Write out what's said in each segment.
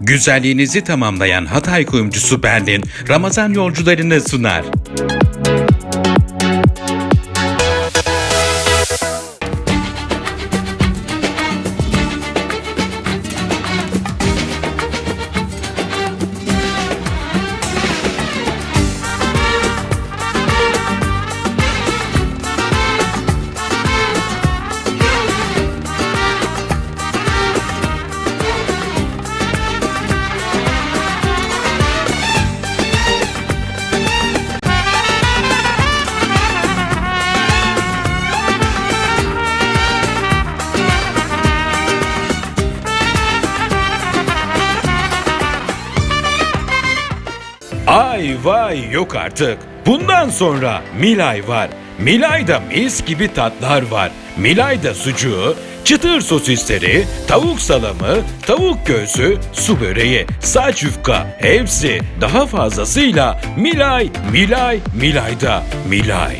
Güzelliğinizi tamamlayan Hatay kuyumcusu Berlin, Ramazan yolcularını sunar. Ay vay yok artık. Bundan sonra Milay var. Milay'da mis gibi tatlar var. Milay'da sucuğu, çıtır sosisleri, tavuk salamı, tavuk göğsü, su böreği, saç yufka hepsi daha fazlasıyla Milay, Milay, Milay'da Milay.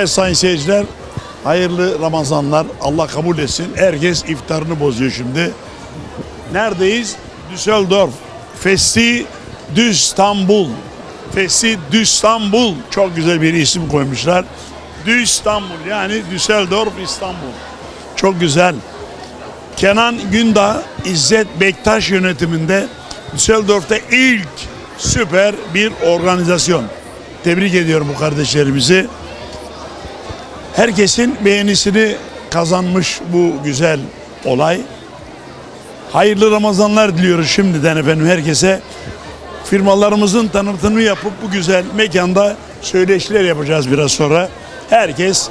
Evet sayın seyirciler, hayırlı Ramazanlar. Allah kabul etsin. Herkes iftarını bozuyor şimdi. Neredeyiz? Düsseldorf. Festi Düstambul. Festi Düstambul. Çok güzel bir isim koymuşlar. Düstambul yani Düsseldorf İstanbul. Çok güzel. Kenan Gündağ, İzzet Bektaş yönetiminde Düsseldorf'ta ilk süper bir organizasyon. Tebrik ediyorum bu kardeşlerimizi. Herkesin beğenisini kazanmış bu güzel olay. Hayırlı Ramazanlar diliyoruz şimdiden efendim herkese. Firmalarımızın tanıtımını yapıp bu güzel mekanda söyleşiler yapacağız biraz sonra. Herkes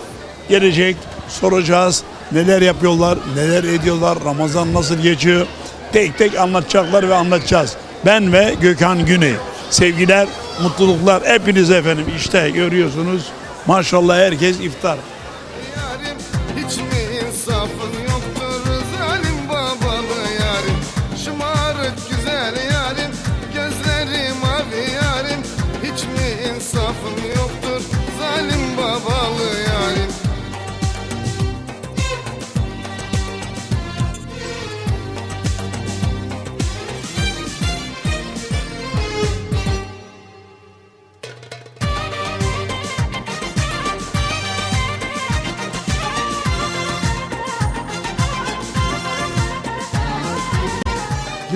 gelecek, soracağız. Neler yapıyorlar, neler ediyorlar, Ramazan nasıl geçiyor. Tek tek anlatacaklar ve anlatacağız. Ben ve Gökhan Güney. Sevgiler, mutluluklar hepinize efendim. İşte görüyorsunuz. Maşallah herkes iftar.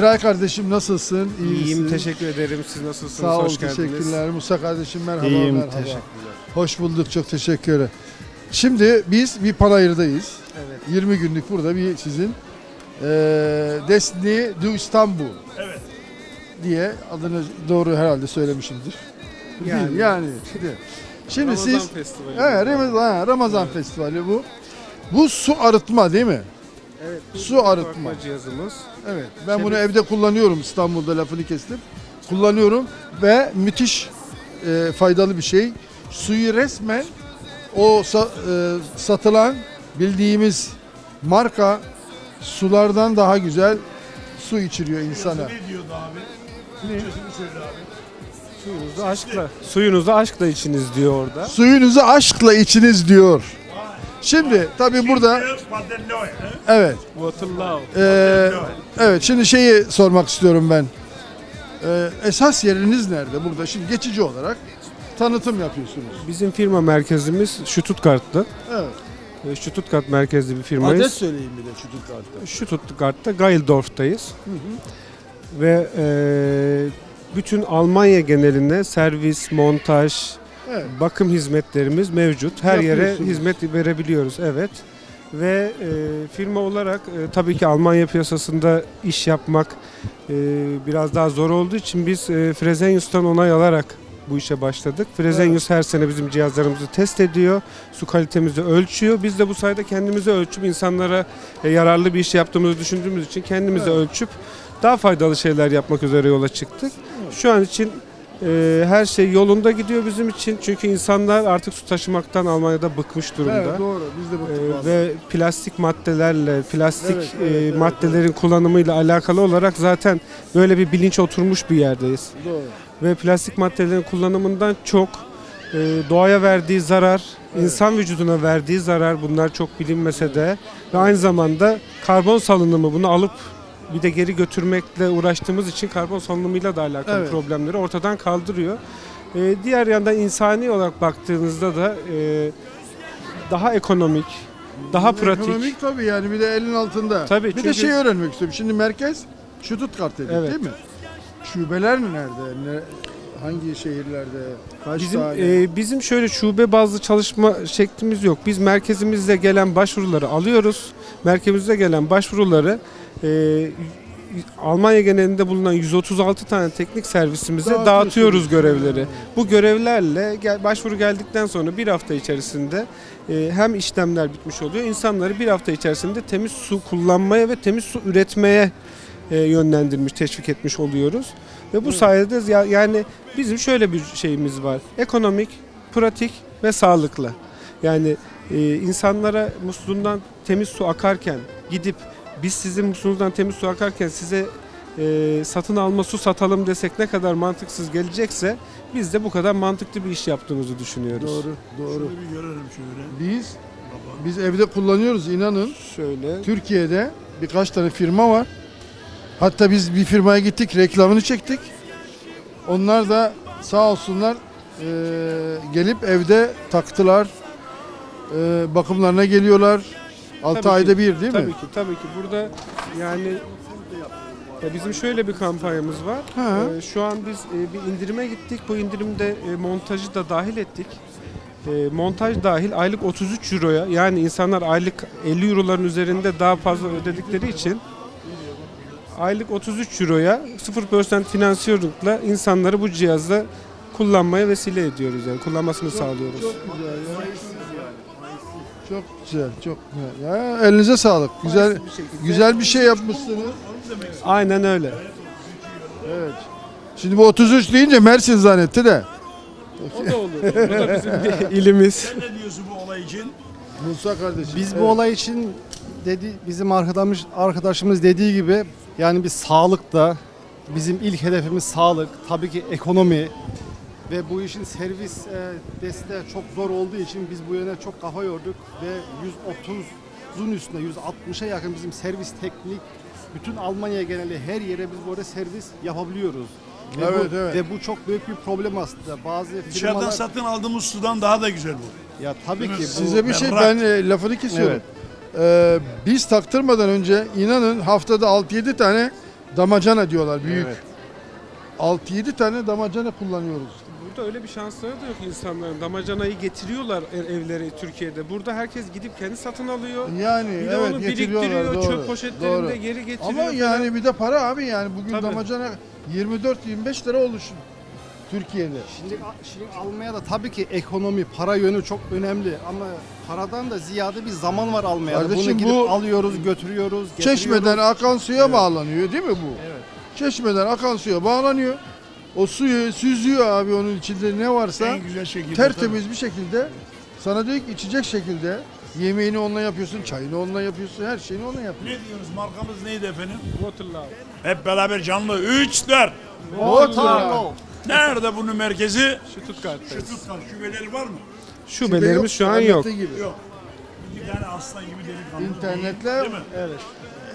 Giray kardeşim nasılsın? İyi İyiyim misin? teşekkür ederim. Siz nasılsınız? Sağ ol Hoş geldiniz. teşekkürler. Musa kardeşim merhaba. İyiyim merhaba. teşekkürler. Hoş bulduk çok teşekkür Şimdi biz bir panayırdayız. Evet. 20 günlük burada bir sizin eee Destiny du İstanbul. Evet. Diye adını doğru herhalde söylemişimdir. Yani. Yani, yani. de. Şimdi Ramazan siz Festivali. Evet, Ramazan, ha, Ramazan Festivali bu. Bu su arıtma değil mi? Evet. Su arıtma. cihazımız. Evet. Ben bunu evde kullanıyorum İstanbul'da lafını kestim. Kullanıyorum ve müthiş e, faydalı bir şey. Suyu resmen o sa- e, satılan bildiğimiz marka sulardan daha güzel su içiriyor insana. Ne diyordu abi? Türkçesini söyle abi. Aşkla. Suyunuzu aşkla içiniz diyor orada. Suyunuzu aşkla içiniz diyor. Şimdi tabii burada evet Water love. e, evet şimdi şeyi sormak istiyorum ben. E, esas yeriniz nerede burada? Şimdi geçici olarak tanıtım yapıyorsunuz. Bizim firma merkezimiz Stuttgart'ta. Evet. E, Stuttgart merkezli bir firmayız. Adres söyleyin bir de Stuttgart'ta. Stuttgart'ta Geildorf'tayız. Ve e, bütün Almanya genelinde servis, montaj, Evet. bakım hizmetlerimiz mevcut. Her yere hizmet verebiliyoruz. Evet. Ve e, firma olarak e, tabii ki Almanya piyasasında iş yapmak e, biraz daha zor olduğu için biz e, Fresenius'tan onay alarak bu işe başladık. Fresenius her sene bizim cihazlarımızı test ediyor. Su kalitemizi ölçüyor. Biz de bu sayede kendimizi ölçüp insanlara e, yararlı bir iş yaptığımızı düşündüğümüz için kendimizi Evet. ölçüp daha faydalı şeyler yapmak üzere yola çıktık. Şu an için E, her şey yolunda gidiyor bizim için. Çünkü insanlar artık su taşımaktan Almanya'da bıkmış durumda. Evet doğru. Biz de Ee, baktık. ve plastik maddelerle, plastik Evet, evet, e, evet, maddelerin kullanımıyla alakalı olarak zaten böyle bir bilinç oturmuş bir yerdeyiz. Doğru. Ve plastik maddelerin kullanımından çok e, doğaya verdiği zarar, insan vücuduna verdiği zarar bunlar çok bilinmese de ve aynı zamanda karbon salınımı bunu alıp bir de geri götürmekle uğraştığımız için karbon salınımıyla da alakalı Evet. problemleri ortadan kaldırıyor. E, diğer yandan insani olarak baktığınızda da e, daha ekonomik, daha pratik. Ekonomik tabii yani bir de elin altında. Tabii, bir de çünkü- şey öğrenmek istiyorum. Şimdi merkez Stuttgart dedik Evet. değil mi? Şubeler nerede? Ne, hangi şehirlerde? Kaç Bizim tane? e, bizim şöyle şube bazlı çalışma şeklimiz yok. Biz merkezimizde gelen başvuruları alıyoruz. Merkezimizde gelen başvuruları e, Almanya genelinde bulunan 136 tane teknik servisimize dağıtıyoruz görevleri. Bu görevlerle gel, başvuru geldikten sonra bir hafta içerisinde e, hem işlemler bitmiş oluyor. İnsanları bir hafta içerisinde temiz su kullanmaya ve temiz su üretmeye e, yönlendirmiş, teşvik etmiş oluyoruz. Ve bu sayede ya- yani bizim şöyle bir şeyimiz var. Ekonomik, pratik ve sağlıklı. Yani e, insanlara musluğundan temiz su akarken gidip biz sizin musluğunuzdan temiz su akarken size e, satın alma su satalım desek ne kadar mantıksız gelecekse biz de bu kadar mantıklı bir iş yaptığımızı düşünüyoruz. Doğru, doğru. Bir görelim şöyle. Biz biz evde kullanıyoruz inanın. Şöyle Türkiye'de birkaç tane firma var. Hatta biz bir firmaya gittik, reklamını çektik. Onlar da sağ olsunlar eee, gelip evde taktılar. Eee, bakımlarına geliyorlar. 6 Tabii ki, ayda bir değil tabii mi? ki tabii ki burada yani ya bizim şöyle bir kampanyamız var. Ha. Ee, şu an biz e, bir indirime gittik. Bu indirimde e, montajı da dahil ettik. E, montaj dahil aylık 33 euroya yani insanlar aylık 50 euroların üzerinde daha fazla ödedikleri için aylık 33 euroya 0% finansiyonlukla insanları bu cihazda kullanmaya vesile ediyoruz yani kullanmasını sağlıyoruz. Çok güzel ya. Çok güzel, çok güzel. Ya elinize sağlık. Güzel güzel bir şey yapmışsınız. Aynen öyle. Evet. Şimdi bu 33 deyince Mersin zannetti de. O da olur. Bu da bizim bir ilimiz. Sen ne diyorsun bu olay için? Musa kardeşim. Biz evet. bu olay için dedi bizim arkadaşımız arkadaşımız dediği gibi yani biz sağlıkta bizim ilk hedefimiz sağlık, tabii ki ekonomi ve bu işin servis e, desteği çok zor olduğu için biz bu yöne çok kafa yorduk ve 130'un üstünde 160'a yakın bizim servis teknik bütün Almanya geneli her yere biz burada servis yapabiliyoruz. Ve Evet, bu, evet. Ve bu çok büyük bir problem aslında. Bazı Dışarıdan firmalar satın aldığımız sudan daha da güzel bu. ya tabii ki bu, Size bir şey ben e, lafını kesiyorum. Ee, biz taktırmadan önce inanın haftada 6-7 tane damacana diyorlar büyük. Evet. 6-7 tane damacana kullanıyoruz. Burada öyle bir şansları da yok insanların. Damacanayı getiriyorlar ev- evlere Türkiye'de. Burada herkes gidip kendi satın alıyor. Yani Bir de evet onu getiriyorlar doğru. çöp poşetlerinde doğru. geri getiriyor. Ama falan. yani bir de para abi yani bugün Tabii. damacana 24-25 lira oluşun Türkiye'de. Şimdi, şimdi Almanya'da tabii ki ekonomi, para yönü çok önemli ama paradan da ziyade bir zaman var Almanya'da. Kardeşim Bunu gidip bu alıyoruz, götürüyoruz, getiriyoruz. Çeşmeden akan suya bağlanıyor değil mi bu? Evet. Çeşmeden akan suya bağlanıyor. O suyu süzüyor abi onun içinde ne varsa. En güzel şekilde. tertemiz bir şekilde sana diyor ki içecek şekilde yemeğini onunla yapıyorsun, çayını onunla yapıyorsun, her şeyini onunla yapıyorsun. Ne diyoruz? Markamız neydi efendim? Waterloo. Hep beraber canlı. 3 4. Waterloo. Nerede bunun merkezi? Stuttgart'tayız. Stuttgart şubeleri var mı? Şubelerimiz şu an yok. Gibi. Yok. Bir tane aslan gibi delikanlı. İnternetle Değil mi? evet.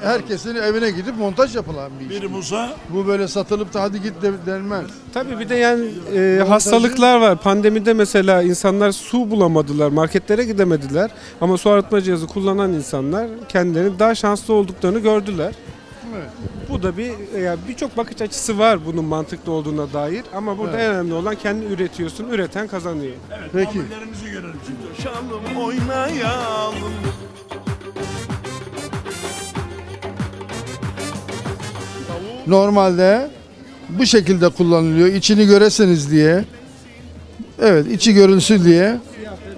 Herkesin evine gidip montaj yapılan bir iş. Biri Musa, Bu böyle satılıp da hadi git de denmez. Tabii bir de yani e, hastalıklar var. Pandemide mesela insanlar su bulamadılar, marketlere gidemediler. Ama su arıtma cihazı kullanan insanlar kendilerinin daha şanslı olduklarını gördüler. Evet. Bu da bir e, yani birçok bakış açısı var bunun mantıklı olduğuna dair ama burada Evet. en önemli olan kendi üretiyorsun, üreten kazanıyor. evet, Peki. görelim şimdi. Çalım oynayalım Normalde bu şekilde kullanılıyor. İçini göreseniz diye. Evet, içi görünsün diye.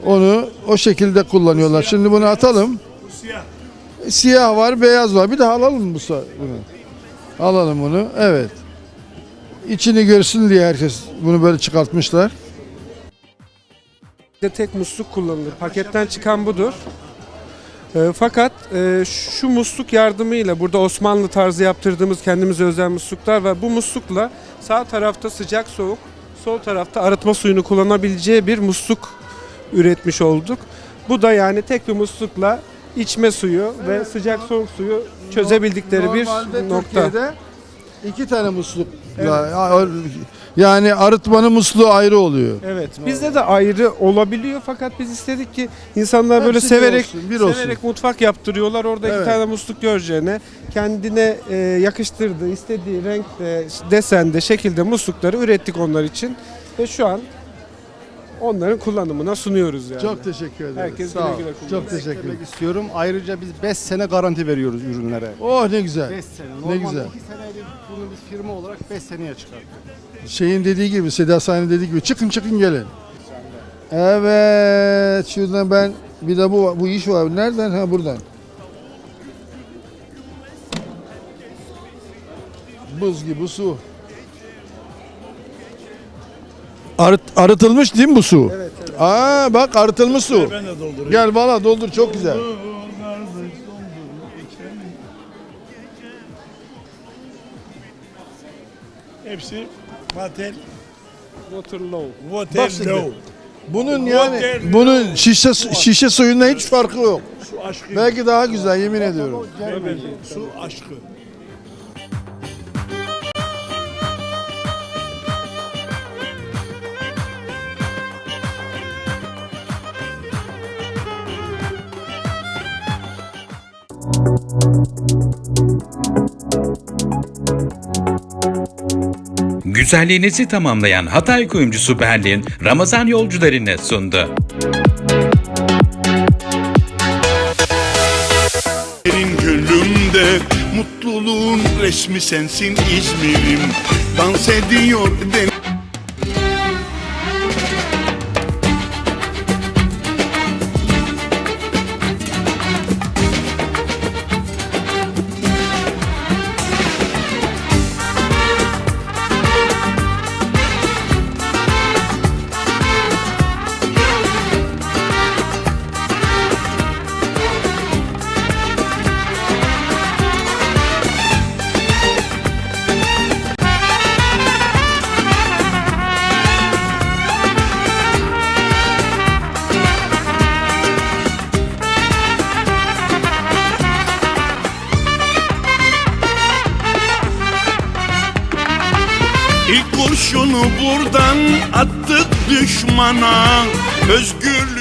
Onu o şekilde kullanıyorlar. Şimdi bunu atalım. Siyah. Var, beyaz var. Bir daha alalım bu bunu? Alalım bunu. Evet. içini görsün diye herkes bunu böyle çıkartmışlar. tek musluk kullanılır. Paketten çıkan budur. E, fakat e, şu musluk yardımıyla burada Osmanlı tarzı yaptırdığımız kendimize özel musluklar var. Bu muslukla sağ tarafta sıcak soğuk, sol tarafta arıtma suyunu kullanabileceği bir musluk üretmiş olduk. Bu da yani tek bir muslukla içme suyu ve sıcak soğuk suyu çözebildikleri bir nokta. Türkiye'de iki tane muslukla yani arıtmanın musluğu ayrı oluyor. Evet. Bizde de ayrı olabiliyor fakat biz istedik ki insanlar böyle Hepsi bir severek olsun, bir olsun. severek mutfak yaptırıyorlar. Orada Evet. iki tane musluk göreceğine kendine e, yakıştırdığı, istediği renkte, desende, şekilde muslukları ürettik onlar için ve şu an onların kullanımına sunuyoruz yani. Çok teşekkür ederim. Herkes Sağ ol. güle güle kullansın. Çok teşekkür ederim. Demek istiyorum. Ayrıca biz 5 sene garanti veriyoruz ürünlere. Oh ne güzel. 5 sene. Ne Normalde güzel. 2 seneydi bunu biz firma olarak 5 seneye çıkarttık. Şeyin dediği gibi, Seda Sayan'ın dediği gibi çıkın çıkın gelin. Evet, şuradan ben bir de bu bu iş var. Nereden? Ha buradan. Buz gibi su. Arıt, arıtılmış değil mi bu su? Evet, evet. Aa bak arıtılmış su. Ben de. Gel bana doldur çok güzel. Hepsi Vatel, Waterloo. Bak şimdi. Low. Bunun yani Water- bunun şişe şişe suyundan hiç farkı yok. Su aşkı. Belki daha güzel yemin ediyorum. Evet, su aşkı. Güzelliğinizi tamamlayan Hatay kuyumcusu Berlin, Ramazan yolcularını sundu. Senin gönlümde mutluluğun resmi sensin İzmir'im Dans ediyor den attık düşmana. Özgür